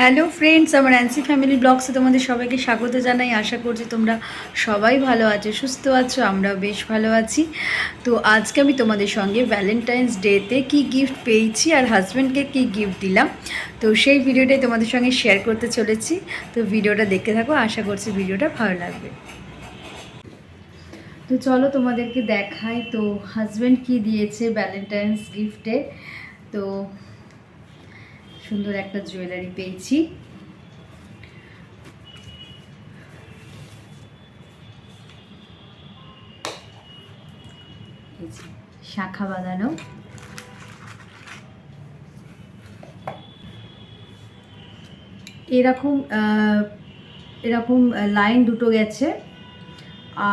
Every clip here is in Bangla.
হ্যালো ফ্রেন্ডস আমার অ্যান্সি ফ্যামিলি ব্লগসে তোমাদের সবাইকে স্বাগত জানাই। আশা করছি তোমরা সবাই ভালো আছো, সুস্থ আছো, আমরাও বেশ ভালো আছি। তো আজকে আমি তোমাদের সঙ্গে ভ্যালেন্টাইন্স ডেতে কি গিফট পেয়েছি আর হাজব্যান্ডকে কি গিফট দিলাম। তো সেই ভিডিওটাই তোমাদের সঙ্গে শেয়ার করতে চলেছি। তো ভিডিওটা দেখতে থাকো, আশা করছি ভিডিওটা ভালো লাগবে। তো চলো তোমাদেরকে দেখাই, তো হাজব্যান্ড কি দিয়েছে ভ্যালেন্টাইন্স গিফটে তো সুন্দর একটা জুয়েলারি পেয়েছি। শাখা বাঁধানো। এরকম এরকম লাইন দুটো গেছে।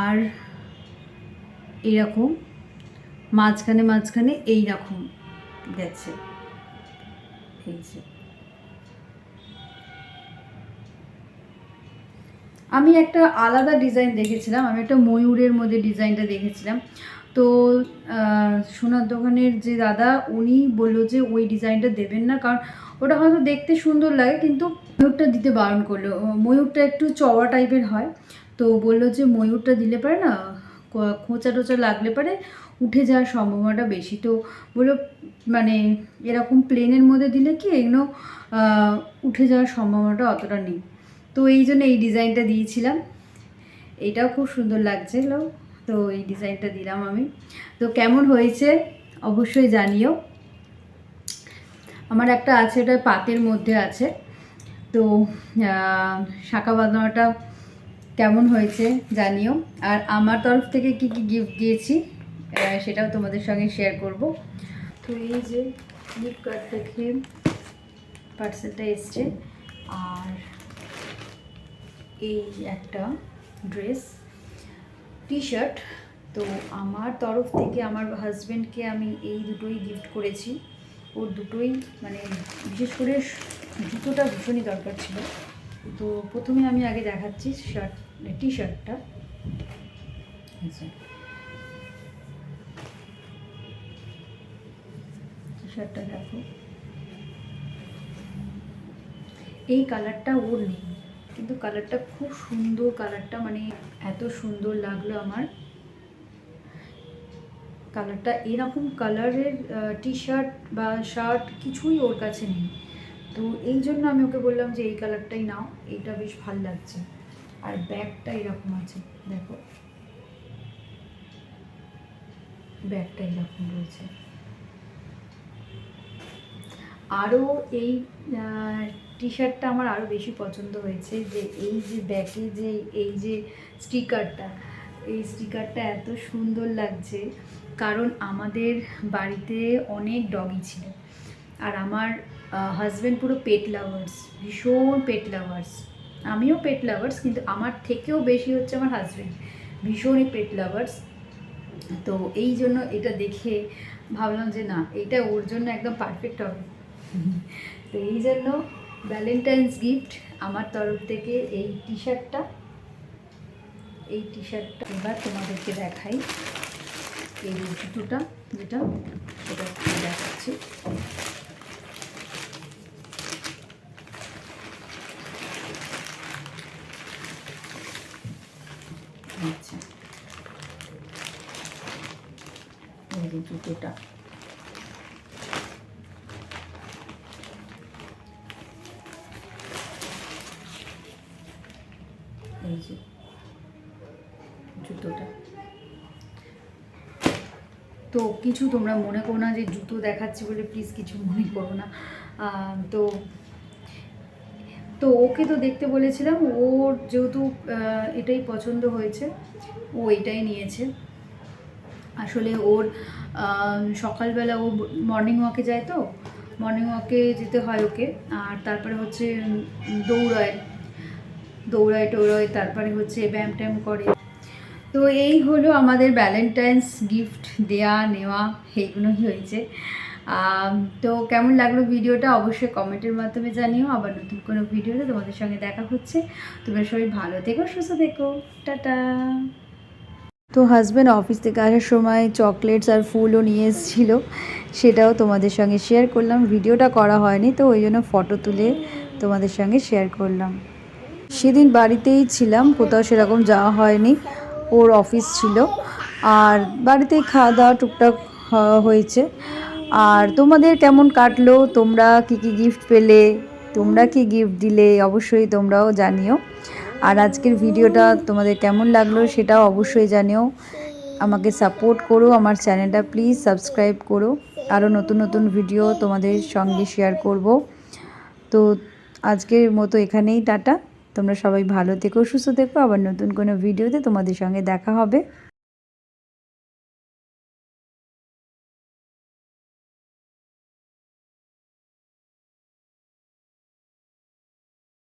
আর এরকম, মাঝখানে মাঝখানে এই রকম গেছে। আমি একটা আলাদা ডিজাইন দেখেছিলাম, আমি একটা ময়ূরের মধ্যে ডিজাইনটা দেখেছিলাম। তো সোনার দোকানের যে দাদা, উনি বলল যে ওই ডিজাইনটা দেবেন না, কারণ ওটা হয়তো দেখতে সুন্দর লাগে, কিন্তু ময়ূরটা দিতে বারণ করল। ময়ূরটা একটু চওড়া টাইপের হয়। তো বলল যে ময়ূরটা দিলে পারে না খোঁচা টোচা লাগলে পারে উঠে যাওয়ার সম্ভাবনাটা বেশি। তো বলল মানে এরকম প্লেনের মধ্যে দিলে কি এগুলো উঠে যাওয়ার সম্ভাবনাটা অতটা নেই। তো এই জন্য এই ডিজাইনটা দিয়েছিলাম। এটাও খুব সুন্দর লাগছিল তো এই ডিজাইনটা দিলাম আমি। তো কেমন হয়েছে অবশ্যই জানিও। আমার একটা আছে এটা পাতের মধ্যে আছে। তো শাঁখা বাঁধানোটা কেমন হয়েছে জানিও। আর আমার তরফ থেকে কি কি গিফট দিয়েছি? সেটাও তোমাদের সঙ্গে শেয়ার করব। তো এই যে ফ্লিপকার্ট থেকে পার্সেলটা এসছে। আর এই একটা ড্রেস টি শার্ট তো আমার তরফ থেকে আমার হাজব্যান্ডকে আমি এই দুটোই গিফট করেছি। ওর দুটোই মানে বিশেষ করে জুতোটা ভীষণই দরকার ছিল। তো প্রথমে আমি আগে দেখাচ্ছি শার্ট টি শার্টটা টি শার্টটা দেখো। এই কালারটা ওর নেই, কিন্তু কালারটা খুব সুন্দর কালারটা মানে এত সুন্দর লাগল আমার। কালারটা এরকম কালারের টি শার্ট বা শার্ট কিছুই ওর কাছে নেই। তো এই জন্য আমি ওকে বললাম যে এই কালারটাই নাও এটা বেশ ভালো লাগছে। আর ব্যাগটা এরকম আছে, দেখো। ব্যাগটা এরকম রয়েছে। আরও এই টি শার্টটা আমার আরও বেশি পছন্দ হয়েছে যে এই যে ব্যাকে যে, এই যে স্টিকারটা, এই স্টিকারটা এত সুন্দর লাগছে। কারণ আমাদের বাড়িতে অনেক ডগি ছিল। আর আমার হাজব্যান্ড পুরো পেট লাভার্স ভীষণ পেট লাভার্স আমিও পেট লাভার্স কিন্তু আমার থেকেও বেশি হচ্ছে আমার হাজব্যান্ড ভীষণই পেট লাভার্স তো এই জন্য এটা দেখে ভাবলাম যে না, এটা ওর জন্য একদম পারফেক্ট হবে। তো এই জন্য ভ্যালেন্টাইন্স গিফট আমার তরফ থেকে এই টি শার্টটা এই টি শার্টটা এবার তোমাদেরকে দেখাই। এই জুতোটা, যেটা সেটা দেখাচ্ছি। আচ্ছা। এই জুতোটা। যে জুতোটা। তো কিছু তোমরা মনে করো না যে জুতো দেখাচ্ছি বলে প্লিজ কিছু মনে করো না। তো তো ওকে তো দেখতে বলেছিলাম, ওর যেহেতু এটাই পছন্দ হয়েছে, ও এটাই নিয়েছে। আসলে ওর সকালবেলা ও মর্নিং ওয়াকে যায় তো মর্নিং ওয়াকে যেতে হয় ওকে, আর তারপরে হচ্ছে দৌড়ায়। দৌড়ায় টোড়ায়, তারপরে হচ্ছে ব্যায়াম ট্যাম করে। তো এই হলো আমাদের ভ্যালেন্টাইন্স গিফট দেয়া, নেওয়া, এইগুলোই হয়েছে। তো কেমন লাগল ভিডিওটা? অবশ্যই কমেন্টের মাধ্যমে জানিও। আবার নতুন কোনো ভিডিওতে তোমাদের সঙ্গে দেখা হচ্ছে। তোমরা সবাই ভালো থেকো, সুস্থ থেকো। টাটা। তো হাজব্যান্ড অফিস থেকে আসার সময় চকলেটস আর ফুলও নিয়ে এসেছিল। সেটাও তোমাদের সঙ্গে শেয়ার করলাম। ভিডিওটা করা হয়নি, তো ওই জন্য ফটো তুলে তোমাদের সঙ্গে শেয়ার করলাম। সেদিন বাড়িতেই ছিলাম, কোথাও সেরকম যাওয়া হয়নি, ওর অফিস ছিল। আর বাড়িতেই খাওয়া দাওয়া টুকটাক হয়েছে। আর তোমাদের কেমন কাটলো? তোমরা কি কি গিফট পেলে? তোমরা কি গিফট দিলে? অবশ্যই তোমরাও জানিও। আর আজকের ভিডিওটা তোমাদের কেমন লাগল সেটাও অবশ্যই জানিও। আমাকে সাপোর্ট করো, আমার চ্যানেলটা প্লিজ সাবস্ক্রাইব করো। আরও নতুন নতুন ভিডিও তোমাদের সঙ্গে শেয়ার করব। তো আজকের মতো এখানেই, টাটা। তোমরা সবাই ভালো থেকো সুস্থ থেকো। আবার নতুন কোনো ভিডিওতে তোমাদের সঙ্গে দেখা হবে।